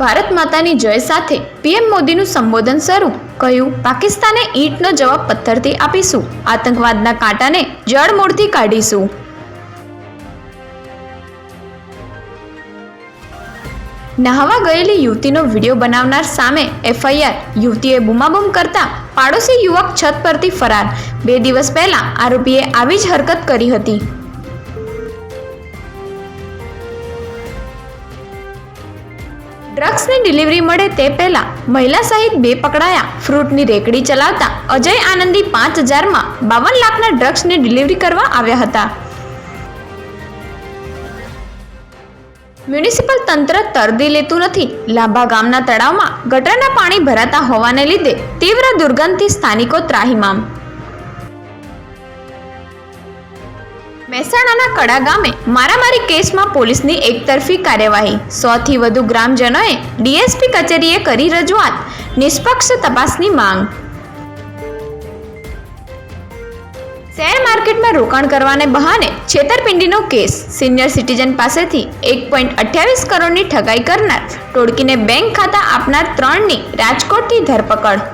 ભારત માતાની જય સાથે પીએમ મોદીનું સંબોધન શરૂ. કહ્યું, પાકિસ્તાને ઈંટનો જવાબ પથ્થરથી આપીશું. આતંકવાદના કાંટાને જળમૂળથી કાઢીશું. નહાવા ગયેલી યુવતીનો વીડિયો બનાવનાર સામે એફઆઈઆર. યુવતીએ બૂમાબૂમ કરતા પાડોશી યુવક છત પરથી ફરાર. બે દિવસ પહેલા આરોપીએ આવી જ હરકત કરી હતી. ડ્રગ્સની ડિલિવરી મળે તે પહેલા મહિલા સહિત બે પકડાયા. ફ્રૂટની રેકડી ચલાવતા અજય આનંદી પાંચ હજારમાં બાવન લાખના ડ્રગ્સની ડિલિવરી કરવા આવ્યા હતા. મ્યુનિસિપલ તંત્ર તરદી લેતું નથી. લાંબા ગામના તળાવમાં ગટરના પાણી ભરાતા હોવાને લીધે તીવ્ર દુર્ગંધથી સ્થાનિકો ત્રાહિમામ. મહેસાણાના કડા ગામે મારામારી કેસમાં પોલીસની એકતરફી કાર્યવાહી. સોથી વધુ ગ્રામજનોએ ડીએસપી કચેરીએ કરી રજૂઆત. નિષ્પક્ષ તપાસની માંગ. શેર માર્કેટમાં રોકાણ કરવાને બહાને છેતરપિંડીનો કેસ. સિનિયર સિટીઝન પાસેથી એક પોઈન્ટ અઠ્યાવીસ કરોડની ઠગાઈ કરનાર ટોળકીને બેંક ખાતા આપનાર ત્રણની રાજકોટથી ધરપકડ.